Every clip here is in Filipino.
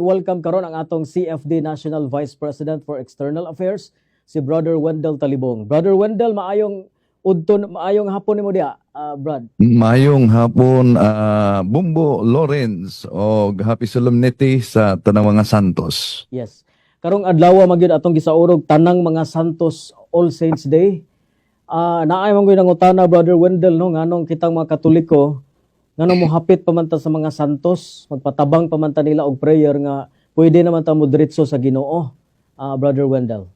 welcome karon ang atong CFD National Vice President for External Affairs si Brother Wendell Talibong. Brother Wendell, maayong udton maayong hapon nimo diha, ah, Brad. Mayong hapon, ah, Bumbo Lawrence o Happy Solemnity sa Tanang mga Santos. Yes. Karong adlaw magyud atong gisaurog tanang mga Santos All Saints Day. Ah, naay man gyud nangutana Brother Wendell no nganong kitang mga Katoliko nganong mo hapit pa man ta sa mga santos, magpatabang pa man ta nila og prayer nga pwede naman ta mo sa Ginoo. Ah, Brother Wendell.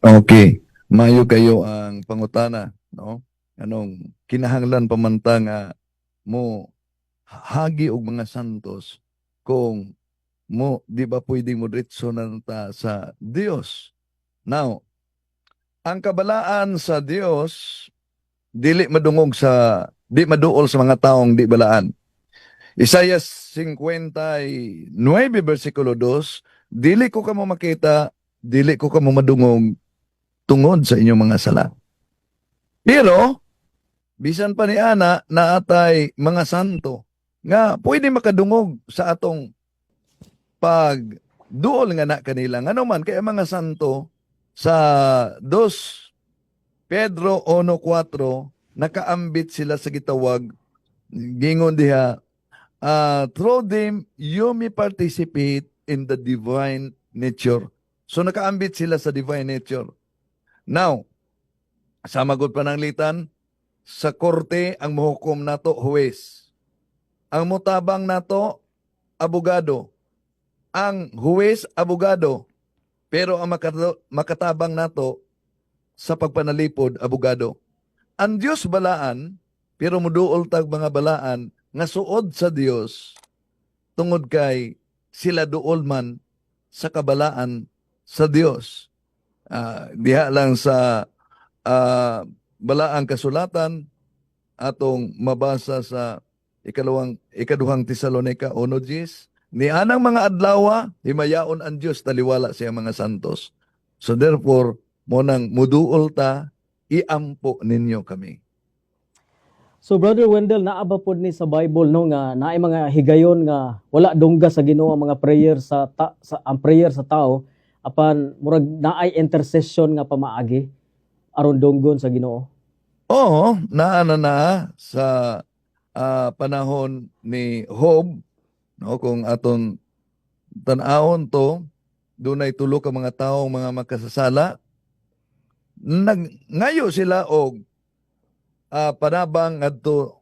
Okay, mayo kayo ang pangutana, no? Anong kinahanglan pamanta nga mo hagi og mga santos kung mo di ba pwedeng mo diretso na ta sa Dios. Now, ang kabalaan sa Dios dili madungog sa di maduol sa mga taong di balaan. Isaiah 59 versikulo 2, dili ko kamo makita, dili ko kamo madungog tungod sa inyong mga sala. Pero bisan pa ni ana na atay mga santo nga pwede makadungog sa atong pag duol nga na kanila. Ano man kay mga santo sa 2 Pedro 1:4 nakaambit sila sa gitawag gingon diha uh, through them you may participate in the divine nature. So nakaambit sila sa divine nature. Now, sa magod pananglitan, sa korte ang muhukom nato huwes. Ang mutabang nato abogado. Ang huwes abogado. Pero ang makata- makatabang nato sa pagpanalipod abogado. Ang Dios balaan, pero muduol tag mga balaan nga suod sa Dios tungod kay sila duol man sa kabalaan sa Dios. Ah, diha lang sa ah, balaang kasulatan atong mabasa sa ikalawang ikaduhang Tesalonika 1:10 ni anang mga adlaw himayaon ang Dios taliwala siya mga santos. So therefore mo nang muduol ta iampo ninyo kami. So Brother Wendell, naaba pod ni sa Bible no nga naay mga higayon nga wala dungga sa Ginoo ang mga prayer sa, ta, sa ang prayer sa tao apan murag naay intercession nga pamaagi aron dunggon sa Ginoo. Oo, naana na sa ah, panahon ni Job, no, kung aton tanahon to, dunay tulo ka mga taong mga makasasala, nag ngayo sila og ah, panabang adto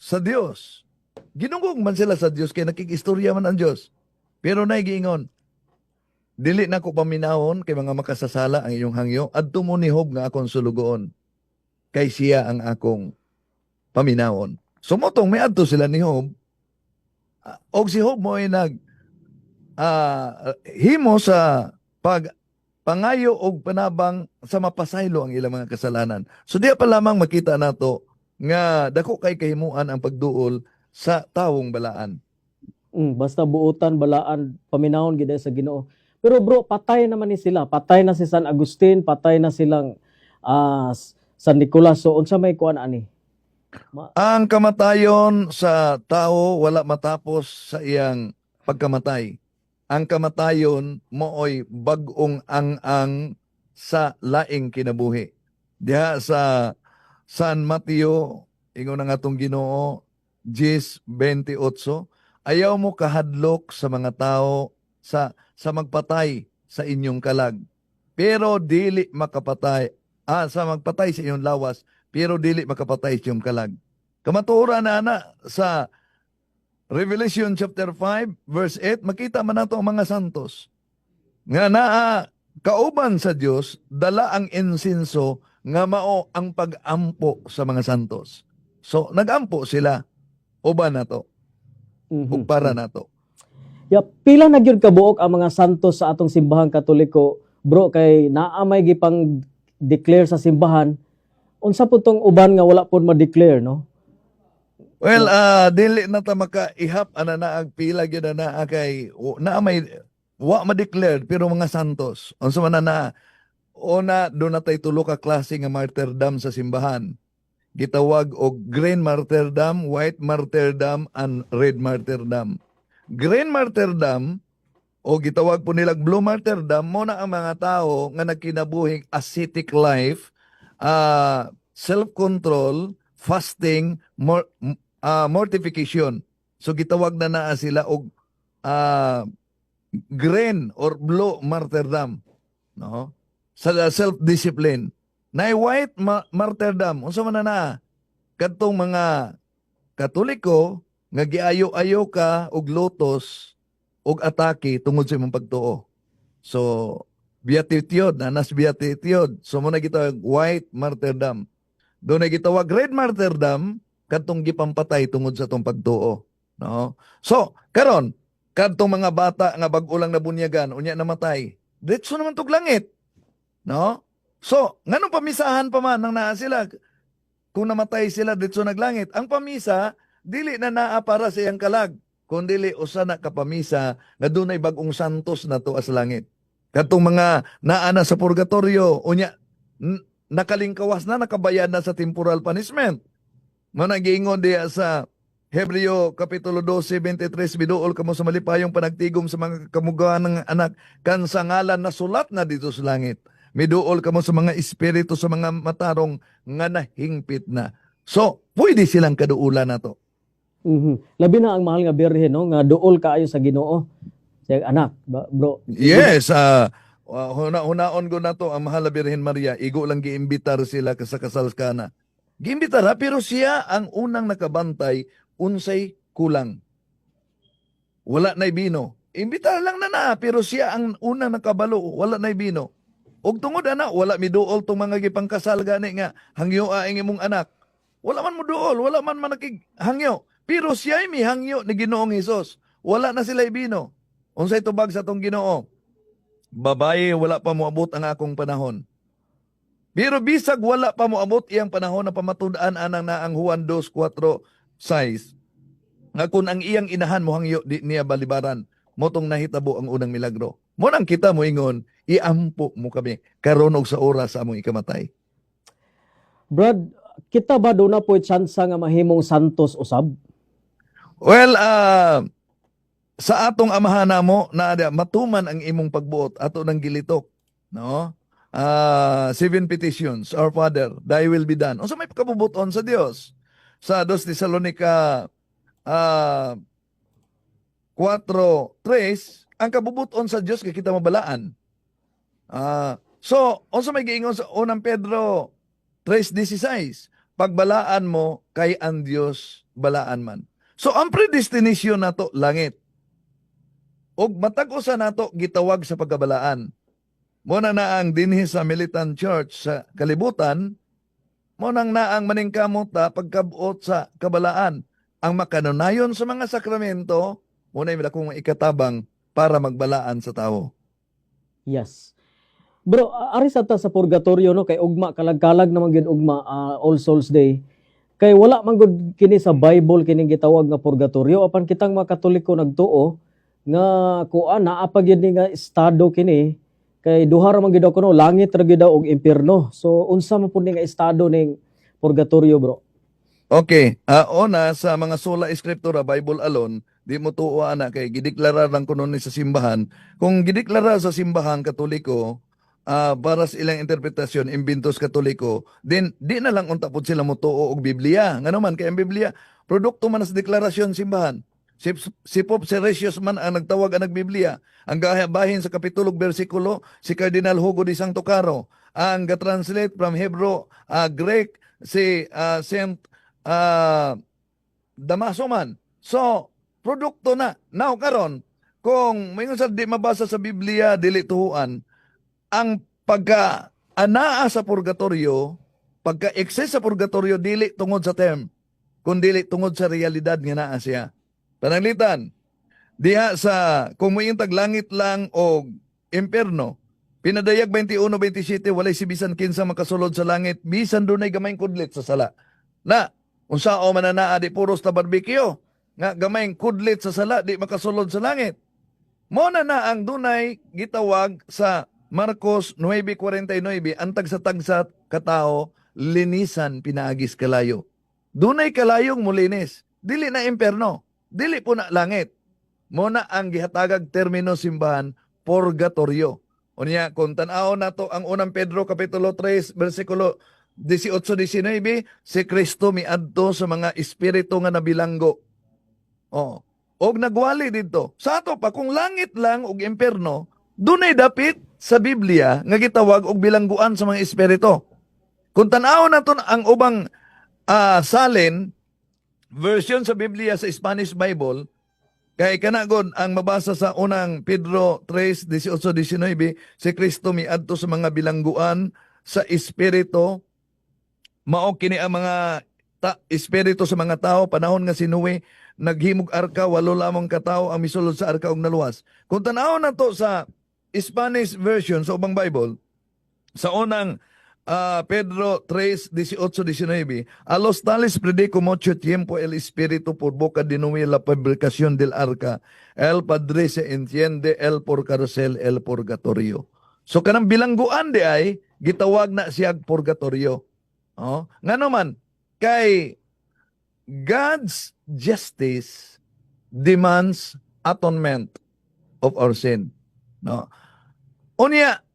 sa Dios. Ginungog man sila sa Dios kay nakikistorya man ang Dios. Pero nay giingon, dili na ko paminahon kay mga makasasala ang iyong hangyo adto mo ni Job nga akong sulugoon kay siya ang akong paminahon. Sumotong may adto sila ni Job. Ah, og si Job mo ay nag ah, himo sa pag pangayo og panabang sa mapasaylo ang ilang mga kasalanan. So diya pa lamang makita nato nga dako kay kahimuan ang pagduol sa tawong balaan. Mm, basta buutan balaan paminahon gid sa Ginoo. Pero bro, patay naman ni sila. Patay na si San Agustin, patay na silang ah, San Nicolas. So unsa may kuan ani? Ang kamatayon sa tao wala matapos sa iyang pagkamatay. Ang kamatayon mooy bag-ong ang-ang sa laing kinabuhi. Diha sa San Mateo, ingon nga atong Ginoo, 10:28, ayaw mo kahadlok sa mga tao sa sa magpatay sa inyong kalag. Pero dili makapatay ah, sa magpatay sa inyong lawas, pero dili makapatay sa iyong kalag. Kamatuora na na sa Revelation chapter 5 verse 8 makita man nato ang mga santos nga naa kauban sa Dios dala ang insinso nga mao ang pag-ampo sa mga santos. So nagampo sila uban nato Mhm. ug para nato. Ya, pila na gyud kabuok ang mga santos sa atong simbahang Katoliko, bro, kay naamay gipang declare sa simbahan. Unsa po tong uban nga wala pod ma-declare, no? Well, ah dili na ta maka-ihap ana na ang pila gyud na kay na may wa ma-declared pero mga santos. Unsa man na na una do na tay tulo ka klase nga martyrdom sa simbahan. Gitawag og green martyrdom, white martyrdom and red martyrdom. Green martyrdom o gitawag po nilang blue martyrdom mo na ang mga tao nga nagkinabuhing ascetic life, ah, self-control, fasting, mor- ah, mortification. So gitawag na naa sila og ah, green or blue martyrdom, no? Sa self-discipline. Na white ma- martyrdom, unsa man na naa? Kadtong mga Katoliko nga giayo-ayo ka og lotos og atake tungod sa imong pagtuo. So, beatitude, nanas beatitude. So, mo na gitawag white martyrdom. Doon na gitawag red martyrdom, kadtong gipampatay tungod sa tong pagtuo. No? So, karon kadtong mga bata nga bag-o lang nabunyagan, unya namatay. Diretso naman tog langit. No? So, nganong pamisahan pa man nang naa sila? Kung namatay sila diretso naglangit, ang pamisa dili na naa para sa iyang kalag kundi usa na kapamisa nga dunay bag-ong santos na to as langit. Katong mga naana sa purgatorio, unya nakalingkawas na, nakabayad na sa temporal punishment. Mo nagiingon diya sa Hebreo Kapitulo 12, 23, biduol kamo sa malipayong panagtigom sa mga kamugahan ng anak, kan sa ngalan na sulat na dito sa langit. Miduol kamo sa mga espiritu sa mga matarong nga nahingpit na. So, pwede silang kaduulan na to. Mhm. Labi na ang mahal nga birhen no nga duol kaayo sa Ginoo. Sa anak, bro. Yes, ah uh, huna-hunaon ko na to ang mahal na Birhen Maria, igo lang giimbitar sila sa kasal kana. Giimbitar ha, pero siya ang unang nakabantay unsay kulang. Wala na bino. Imbitar lang na na, pero siya ang unang nakabalo, wala na bino. Og tungod ana, wala mi duol tong mga gipangkasal gani nga hangyo ang imong anak. Wala man mo duol, wala man manakig hangyo. Pero siya mi hangyo ni Ginoong Hesus. Wala na sila ibino. Unsay tubag sa tong Ginoo? Babae, wala pa moabot ang akong panahon. Pero bisag wala pa moabot iyang panahon na pamatud-an anang na ang Juan 2:4 size. Nga kun ang iyang inahan mo hangyo di niya balibaran, motong nahitabo ang unang milagro. Mo nang kita mo ingon, iampo mo kami karon og sa oras sa among ikamatay. Brad, kita ba do na po tsansa nga mahimong santos usab? Well, ah sa atong amahan mo na matuman ang imong pagbuot ato ng gilitok, no? Ah, seven petitions, Our Father, thy will be done. Unsa may pagkabubuton sa Dios? Sa 2 Tesalonica ah 4:3, ang kabubuton sa Dios kay kita mabalaan. Ah, so unsa may giingon sa unang Pedro 3:16, pagbalaan mo kay ang Dios balaan man. So ang predestination nato langit. Og matag usa nato gitawag sa pagkabalaan. Mo na na ang dinhi sa militant church sa kalibutan, mo nang naang maningkamot ta pagkabuot sa kabalaan. Ang makanunayon sa mga sakramento, mo na kung ikatabang para magbalaan sa tao. Yes. Bro, ari sa ta sa purgatorio no kay ugma kalag-kalag naman gyud ugma ah, All Souls Day. Kay wala man gud kini sa Bible kining gitawag nga purgatorio apan kitang mga Katoliko nagtuo nga kuan naa pa nga estado kini kay duha ra man gyud kuno langit ra daw og impierno. So unsa man pud nga estado ning purgatorio bro? Okay, ah una sa mga sola eskriptura Bible alone, di mo tuo ana kay gideklara lang kuno ni sa simbahan. Kung gideklara sa simbahan Katoliko, ah para sa ilang interpretasyon imbintos Katoliko, then di na lang unta pud sila mo tuo og Biblia. Ngano man kay ang Biblia produkto man sa deklarasyon simbahan. Si, si Pope Seresius man ang nagtawag ang nagbiblia. Ang gahabahin sa kapitulog bersikulo, si Cardinal Hugo de Santo Caro. Ang ga-translate from Hebrew, ah, Greek, si ah, Saint ah Damaso man. So, produkto na. Now, karon kung may sa di mabasa sa Biblia, dili tuhuan, ang pagka anaa sa purgatorio, pagka excess sa purgatorio, dili tungod sa term, kundi dili tungod sa realidad nga naa siya. Pananglitan, diha sa may taglangit lang o impierno, pinadayag 21-27, walay si bisan kinsa makasulod sa langit, bisan dunay gamayng kudlit sa sala. Na, unsao man na di puros ta barbecue, nga gamayng kudlit sa sala, di makasulod sa langit. Mo na ang dunay gitawag sa Marcos 9:49 antag sa tagsat katao linisan pinaagis kalayo. Dunay kalayong mulinis, dili na imperno, dili po na langit. mo na ang gihatagag termino simbahan purgatorio. Unya kung tan-aw nato ang unang Pedro kapitulo 3 bersikulo 18-19, si Kristo miadto sa mga espiritu nga nabilanggo. Oh. Og nagwali dito. Sa ato pa kung langit lang ug impierno, dunay dapit sa Biblia nga gitawag og bilangguan sa mga espiritu. Kung tan-aw naton ang ubang ah, salin version sa Biblia sa Spanish Bible, kay kanagod ang mabasa sa unang Pedro 3, 18-19, si Kristo miadto sa mga bilangguan sa espiritu, mao kini ang mga ta- espiritu sa mga tao, panahon nga sinuwi, naghimog arka, walo lamang katao ang misulod sa arka og naluwas. Kung tanaw na to sa Spanish version sa ubang Bible, sa unang Ah, Pedro 3, 18, 19. A los tales predico mucho tiempo el Espíritu por boca de Noé la publicación del arca. El Padre se entiende el por cárcel, el purgatorio. So kanang bilangguan di ay, gitawag na siyag purgatorio. Oh, nga naman, kay God's justice demands atonement of our sin. No? Unya,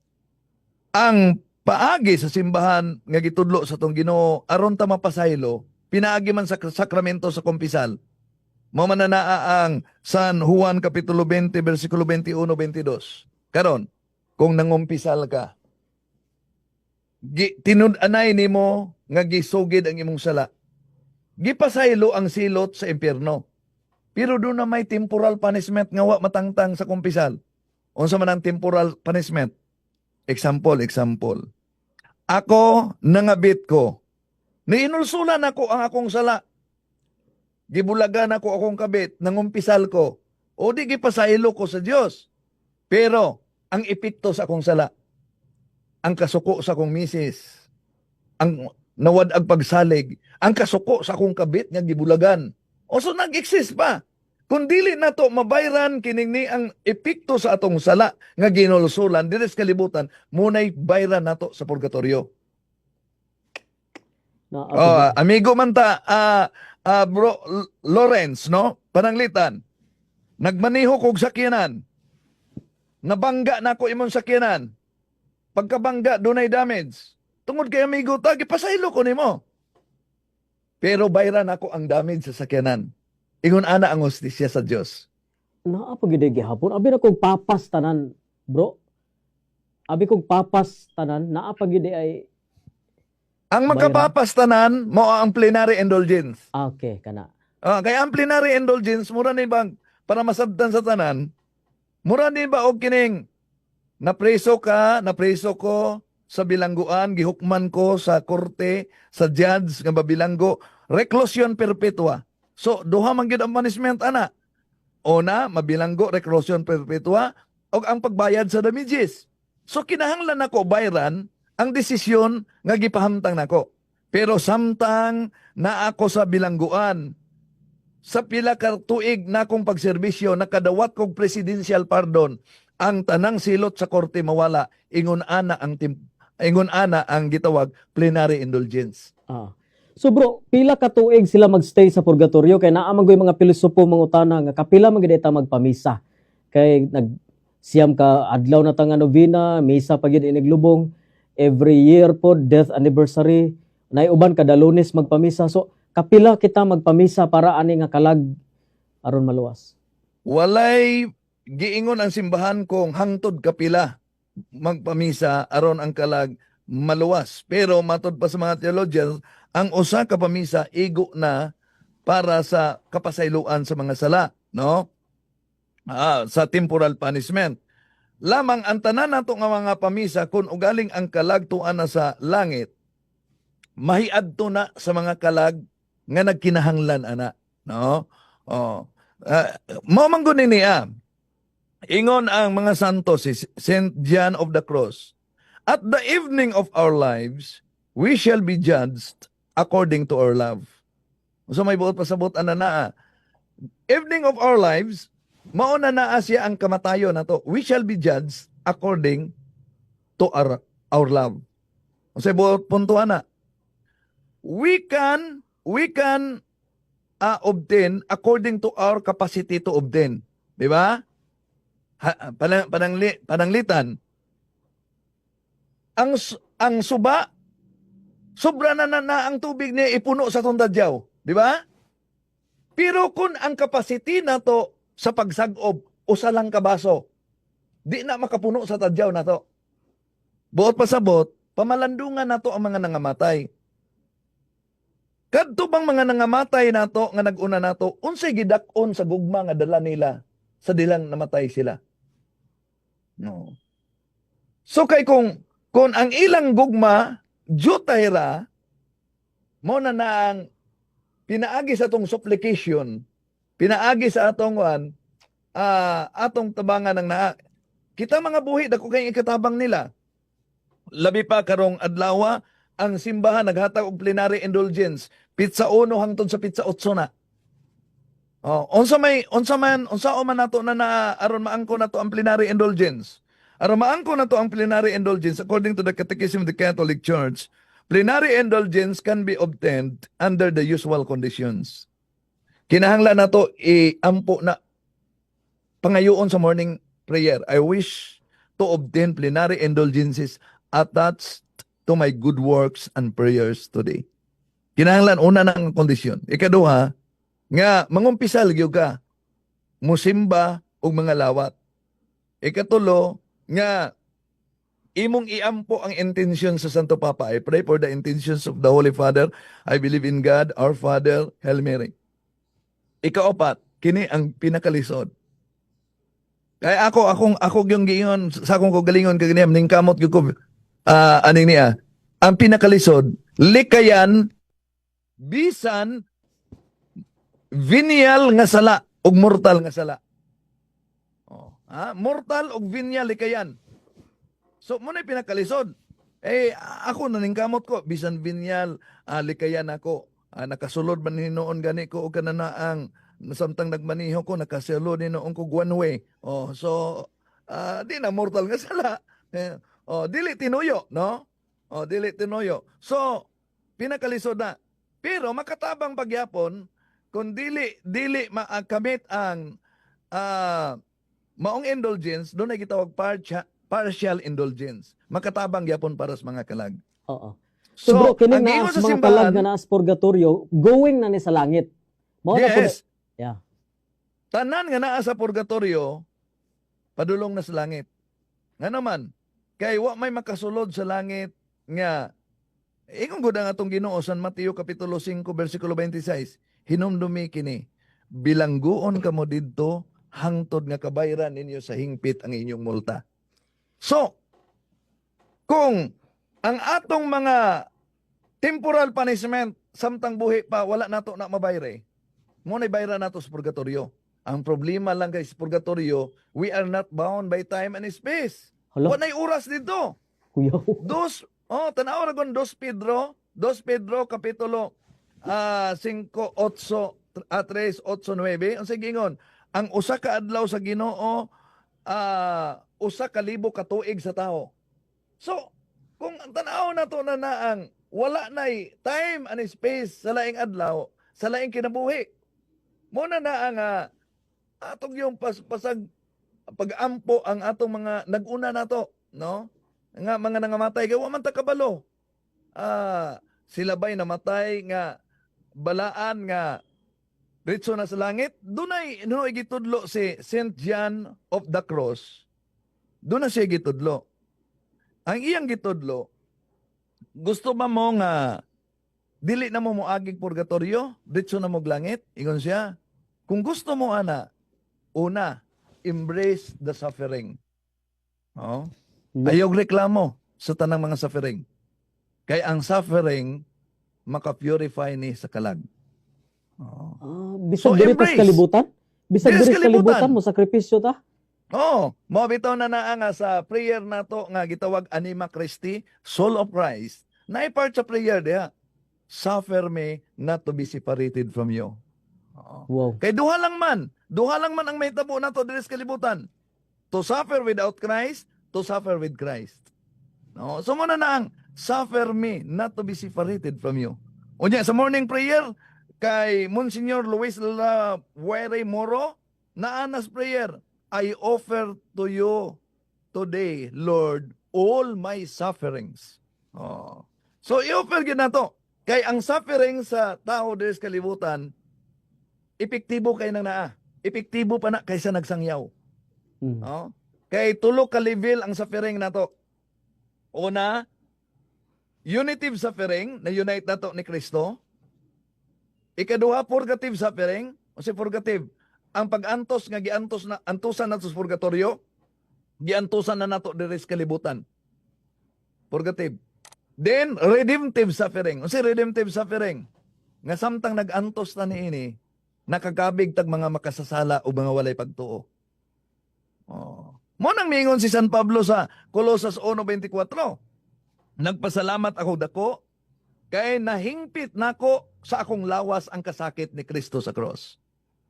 ang paagi sa simbahan nga gitudlo sa tong Ginoo aron ta mapasaylo pinaagi man sa sakramento sa kumpisal. Mao man ang San Juan kapitulo 20 bersikulo 21 22 karon kung nangumpisal ka gi, tinud-anay nimo nga gisugid ang imong sala. Gipasaylo ang silot sa impyerno. Pero doon na may temporal punishment nga wa matangtang sa kumpisal. Unsa man ang temporal punishment? Example example ako nangabit ko. Niinulsulan ako ang akong sala. Gibulagan ako akong kabit, nangumpisal ko. O di gipasaylo ko sa Dios. Pero ang epekto sa akong sala, ang kasuko sa akong misis, ang nawad ang pagsalig, ang kasuko sa akong kabit nga gibulagan. O so nag-exist pa. Kung dili na to mabayran kining ni ang epekto sa atong sala nga ginulsulan dili sa kalibutan munay bayran nato sa purgatorio. Na, Oh, amigo man ta ah ah, bro Lawrence no pananglitan. Nagmaniho kog sakyanan. Nabangga na ko imong sakyanan. Pagkabangga dunay damage. Tungod kay amigo ta gipasaylo ko nimo. Pero bayran ako ang damage sa sakyanan. Ingon ana ang hustisya sa Dios. naa pa gid gihapon abi na kog papas tanan bro abi kog papas tanan naa pa gid ay Ang Bayran. magkapapastanan mo ang plenary indulgence. ah, okay kana Ah, kaya ang plenary indulgence mura ni bang para masabtan sa tanan. Mura ni ba og kining napreso ka, napreso ko sa bilangguan, gihukman ko sa korte, sa judge nga babilanggo, reclusion perpetua. So duha man gyud ang punishment ana. Una, mabilanggo reclusion perpetua og ang pagbayad sa damages. So kinahanglan nako bayran ang desisyon nga gipahamtang nako. Pero samtang na ako sa bilangguan, sa pila ka tuig na akong pagserbisyo, nakadawat kong presidential pardon, ang tanang silot sa korte mawala, ingon ana ang tim, ingon ana ang gitawag plenary indulgence. ah so bro pila ka tuig sila magstay sa purgatorio? Kay naa man mga pilosopo mangutana nga kapila man ta magpamisa. Kay nag siyam ka adlaw na tanga novena misa pa gyud iniglubong every year po death anniversary. Nay uban kada lunes magpamisa. So kapila kita magpamisa para ani nga kalag aron maluwas? Walay giingon ang simbahan kong hangtod kapila magpamisa aron ang kalag maluwas. Pero matod pa sa mga theologians, ang usa ka pamisa igo na para sa kapasayloan sa mga sala, no? Ah, sa temporal punishment. Lamang ang tanan nato nga mga pamisa kung ugaling ang kalag tuan na sa langit, mahiadto na sa mga kalag nga nagkinahanglan ana, no? Oh. Uh, mao man guni. Ingon ang mga santos si Saint John of the Cross. At the evening of our lives, we shall be judged according to our love. So may buot pasabot ana naa. Evening of our lives, mao na naa siya ang kamatayo na to. We shall be judged according to our our love. So buot punto ana. We can we can uh, obtain according to our capacity to obtain. Di ba? Ha, panang, panangli, pananglitan. Ang ang suba sobra na, na, na ang tubig ni ipuno sa tundadyaw, di ba? Pero kung ang capacity na to sa pagsagob usa lang ka baso, di na makapuno sa tadyaw na to. Buot pasabot, pamalandungan na to ang mga nangamatay. Kadto bang mga nangamatay nato nga naguna nato unsay gidakon sa gugma nga dala nila sa dilang namatay sila. No. So kay kung kung ang ilang gugma jutay ra mo na na ang pinaagi sa atong supplication, pinaagi sa atong ah, atong tabangan ng naa. Kita mga buhi dako kay ikatabang nila. Labi pa karong adlaw ang simbahan naghatag og plenary indulgence pizza 1 hangtod sa pizza 8 na. Oh, unsa may unsa man unsa man nato na, na aron maangko nato ang plenary indulgence. Aron maangko nato ang plenary indulgence according to the Catechism of the Catholic Church, plenary indulgence can be obtained under the usual conditions. Kinahanglan nato i-ampo na pangayoon sa morning prayer. I wish to obtain plenary indulgences attached to my good works and prayers today. Kinahanglan una ng kondisyon. Ikaduha, nga mangumpisal gyud ka musimba og mga lawat. Ikatulo, nga imong iampo ang intention sa Santo Papa. I pray for the intentions of the Holy Father. I believe in God, our Father, Hail Mary. Ikaapat, kini ang pinakalisod. Kaya ako, akong, ako yung giingon, sa akong kagalingon, kaganiyam, ning kamot ko, ah aning niya, ang pinakalisod, likayan, bisan, venial nga sala, ug mortal nga sala. Ha? Mortal ug venial likayan. So, mo na pinakalisod. Eh, ako naningkamot ko, bisan venial, ah, likayan ako. Ah, nakasulod man hinoon gani ko o kananaang samtang nagmaniho ko, nakasulod hinoon ko one way. Oh, so, ah, di na mortal nga sala. Eh, oh, dili tinuyo, no? Oh, dili tinuyo. So, pinakalisod na. Pero makatabang pagyapon kung dili dili maakamit ang ah, maong indulgence, doon ay gitawag partial, partial indulgence. Makatabang gyapon para sa mga kalag. Oo. So, bro, kining ingon sa mga kalag nga simbahan- naa sa purgatorio, going na ni sa langit. Mao na Yes. Yeah. Tanan nga naa sa purgatorio, padulong na sa langit. Nga naman, kay wa may makasulod sa langit nga ingon gud ang atong Ginoo San Mateo kapitulo 5 bersikulo 26, hinumdumi kini, bilangguon kamo didto hangtod nga kabayran ninyo sa hingpit ang inyong multa. So, kung ang atong mga temporal punishment samtang buhi pa wala nato na mabayre, mo na bayra nato sa purgatorio. Ang problema lang kay sa purgatorio, we are not bound by time and space. Hala, Wala oras dito. kuya. Dos, oh, tanaw ra gon dos Pedro, dos Pedro kapitulo ah 5 8 ah, 3 8 9. Ang sige ingon, ang usa ka adlaw sa Ginoo ah usa ka libo ka tuig sa tao. So, kung tanaw na to na naang wala nay time and space sa laing adlaw, sa laing kinabuhi. Mo na ang ah, atong yung pas, pasag pag-ampo ang atong mga naguna nato, no? nga mga nangamatay kay wa man ta kabalo. Ah, sila ba'y namatay nga balaan nga ritso na sa langit? Dunay no gitudlo si Saint John of the Cross. Doon na siya gitudlo. Ang iyang gitudlo, gusto ba mo nga dili na mo moagig purgatorio, ritso na mo langit? Ingon siya. Kung gusto mo ana, una, embrace the suffering. Oh. Ayog reklamo sa tanang mga suffering. Kay ang suffering maka-purify ni sa kalag. Ah, bisag So, diri kalibutan? Bisag diri kalibutan. mo sakripisyo ta. Oh, mo bitaw na naa nga sa prayer nato nga gitawag Anima Christi, Soul of Christ. Na part sa prayer diha. Suffer me not to be separated from you. Wow. Kay duha lang man, duha lang man ang mahitabo nato diri sa kalibutan. To suffer without Christ, to suffer with Christ. No, so muna na ang suffer me not to be separated from you. Unya sa morning prayer kay Monsignor Luis La Moro, naanas prayer, I offer to you today, Lord, all my sufferings. Oh. So, i-offer gyud nato. Kay ang suffering sa tao sa kalibutan, epektibo kay nang naa. Epektibo pa na kaysa nagsangyaw. Mm. Oh. Kay tulo ka level ang suffering nato. Una, unitive suffering na unite nato ni Kristo. Ikaduha, purgative suffering. O si purgative, ang pag-antos nga giantos na antusan nato sa purgatorio, giantusan na nato diri sa kalibutan. Purgative. Then redemptive suffering. O si redemptive suffering, nga samtang nag-antos na niini, nakakabig tag mga makasasala o mga walay pagtuo. Oh. Mo nang mingon si San Pablo sa Colosas 1:24. Nagpasalamat ako dako kay nahingpit nako sa akong lawas ang kasakit ni Kristo sa cross.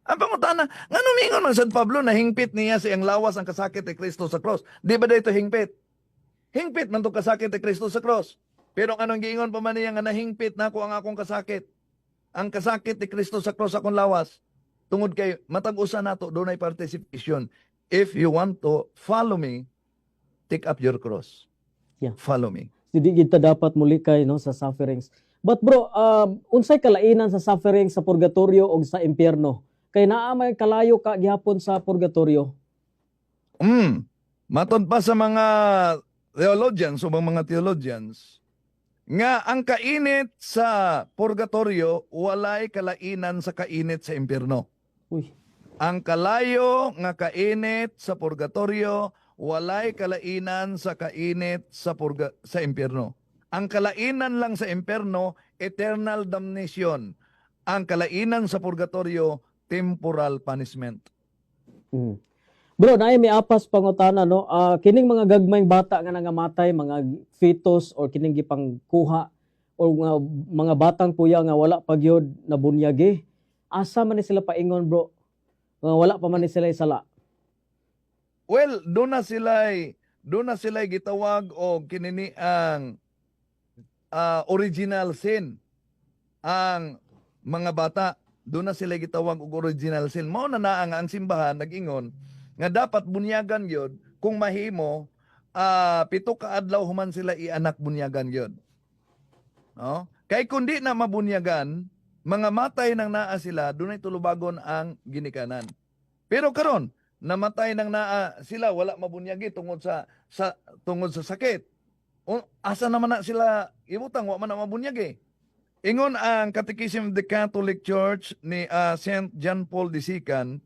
Ang pangutana, ngano mingon man San Pablo nahingpit niya sa ang lawas ang kasakit ni Kristo sa cross? Di ba dito hingpit? Hingpit man to kasakit ni Kristo sa cross. Pero anong giingon pa man niya nga nahingpit nako ang akong kasakit? Ang kasakit ni Kristo sa cross akong lawas. Tungod kay matag-usa nato dunay participation. If you want to follow me, take up your cross. Yeah. Follow me. Hindi kita dapat mulikay no sa sufferings. But bro, um, unsay kalainan sa suffering sa purgatorio o sa impyerno? Kay naa may kalayo ka gihapon sa purgatorio. Mm. Matod pa sa mga theologians o mga theologians nga ang kainit sa purgatorio walay kalainan sa kainit sa impyerno. Uy, Ang kalayo nga kainit sa purgatorio walay kalainan sa kainit sa purga sa impyerno. Ang kalainan lang sa impyerno eternal damnation. Ang kalainan sa purgatorio temporal punishment. Mm. Bro, naay may apas pangutana no. Ah, kining mga gagmayng bata nga nangamatay, mga fetus or kining gipang kuha or nga mga batang puya nga wala pa gyud nabunyagi. Asa man ni sila paingon, bro? Nga wala pa man ni sila isala. Well, doon na sila doon na sila gitawag o kinini ang ah, original sin. Ang mga bata, doon na sila gitawag og original sin. Mao na na ang, simbahan nag-ingon nga dapat bunyagan gyud kung mahimo ah, pito ka adlaw human sila ianak bunyagan gyud. No? Kay kundi na mabunyagan, mga matay nang naa sila, dunay tulubagon ang ginikanan. Pero karon, namatay nang naa sila wala mabunyagi tungod sa sa tungod sa sakit. O, asa naman na sila ibutang wa man na mabunyagi. Ingon ang Catechism of the Catholic Church ni ah, St. John Paul de Sican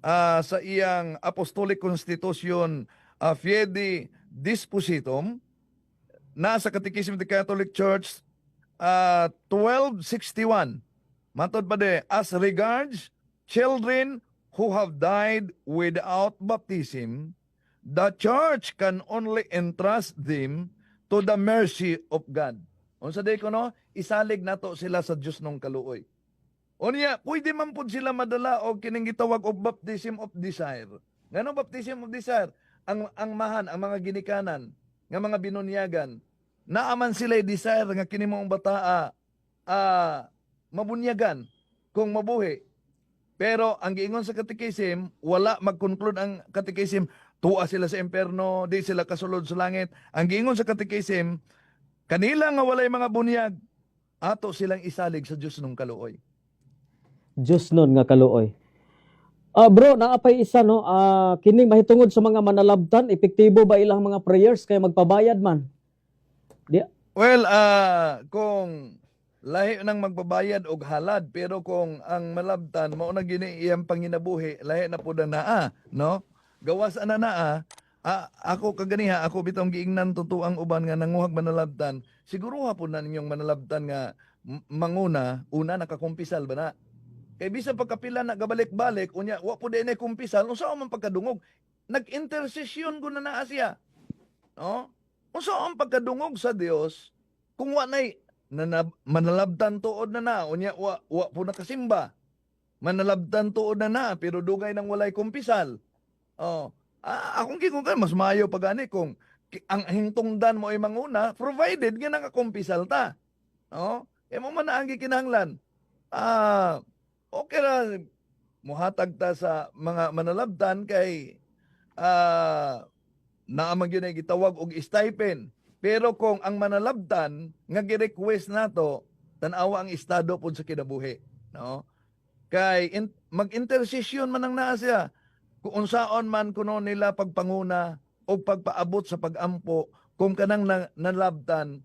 ah, sa iyang Apostolic Constitution uh, Fiedi Dispositum nasa Catechism of the Catholic Church ah, 1261 matod pa de as regards children who have died without baptism, the church can only entrust them to the mercy of God. Unsa day ko no, isalig nato sila sa Dios nung kaluoy. Unya, pwede man pud sila madala og kining gitawag og baptism of desire. Ngano baptism of desire? Ang ang mahan, ang mga ginikanan, nga mga binunyagan, naaman sila desire nga kini mong bataa ah mabunyagan kung mabuhi pero ang giingon sa katikisim, wala mag-conclude ang katikisim, tuwa sila sa impyerno, di sila kasulod sa langit. Ang giingon sa katikisim, kanila nga walay mga bunyag, ato silang isalig sa Diyos nung kaluoy. Diyos nun nga kaluoy. Ah bro, naapay isa no, ah kining mahitungod sa mga manalabtan, epektibo ba ilang mga prayers kay magpabayad man? Well, ah kung lahi nang magbabayad og halad, pero kung ang malabtan mao na gini iyang panginabuhi, lahi na pud na naa, no? Gawas ana naa, ah, ako kaganiha, ako bitong giingnan tutuang uban nga nanguhag manalabtan, siguro hapon na ninyong manalabtan nga manguna, una nakakumpisal ba na? Kay bisan pagkapila na gabalik-balik, unya wa po din kumpisal, unsa man pagkadungog? Nag-intercession ko na siya. No? Unsa ang pagkadungog sa Dios kung wa nay na manalabtan tuod na na unya wa, wa po nakasimba. Manalabtan tuod na na pero dugay nang walay kumpisal. Oh, ah, akong kikong ka mas maayo pa gani kung ang hingtungdan mo ay manguna provided nga nakakumpisal ta. Oh, e mo man ang gikinahanglan. Ah, okay ra muhatag ta sa mga manalabtan kay ah naamang yun ay gitawag og stipend. Pero kung ang manalabtan nga gi-request nato tan-awa ang estado pud sa kinabuhi, no? Kay in, mag-intercession man ang naa siya. Kung unsaon man kuno nila pagpanguna o pagpaabot sa pagampo kung kanang na, nalabtan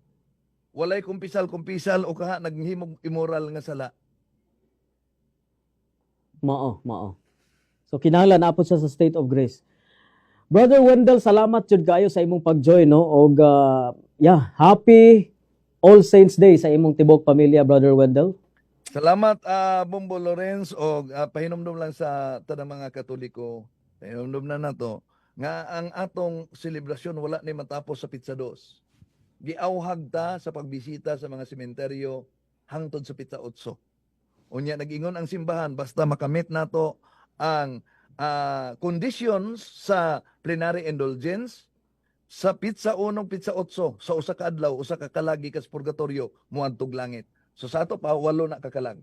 walay kumpisal-kumpisal o kaha naghimog immoral nga sala. Mao, mao. So kinahanglan na siya sa state of grace. Brother Wendell, salamat jud kayo sa imong pag-join no og ah, yeah, happy All Saints Day sa imong tibok pamilya, Brother Wendell. Salamat ah Bombo Lorenz o ah, pahinomdom lang sa tanang mga Katoliko. Pahinomdom na nato nga ang atong selebrasyon wala ni matapos sa pizza dos. Giawhag ta sa pagbisita sa mga sementeryo hangtod sa pizza otso. Unya nagingon ang simbahan basta makamit nato ang ah, conditions sa plenary indulgence sa pizza unong pizza otso sa usa ka adlaw usa ka kalagi kas purgatorio muadtog langit. So sa ato pa walo na kakalag.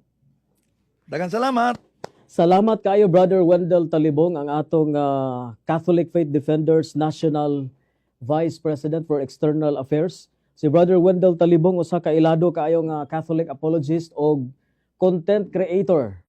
Daghang salamat. Salamat kayo Brother Wendell Talibong ang atong ah, Catholic Faith Defenders National Vice President for External Affairs. Si Brother Wendell Talibong usa ka ilado kaayo nga Catholic apologist o content creator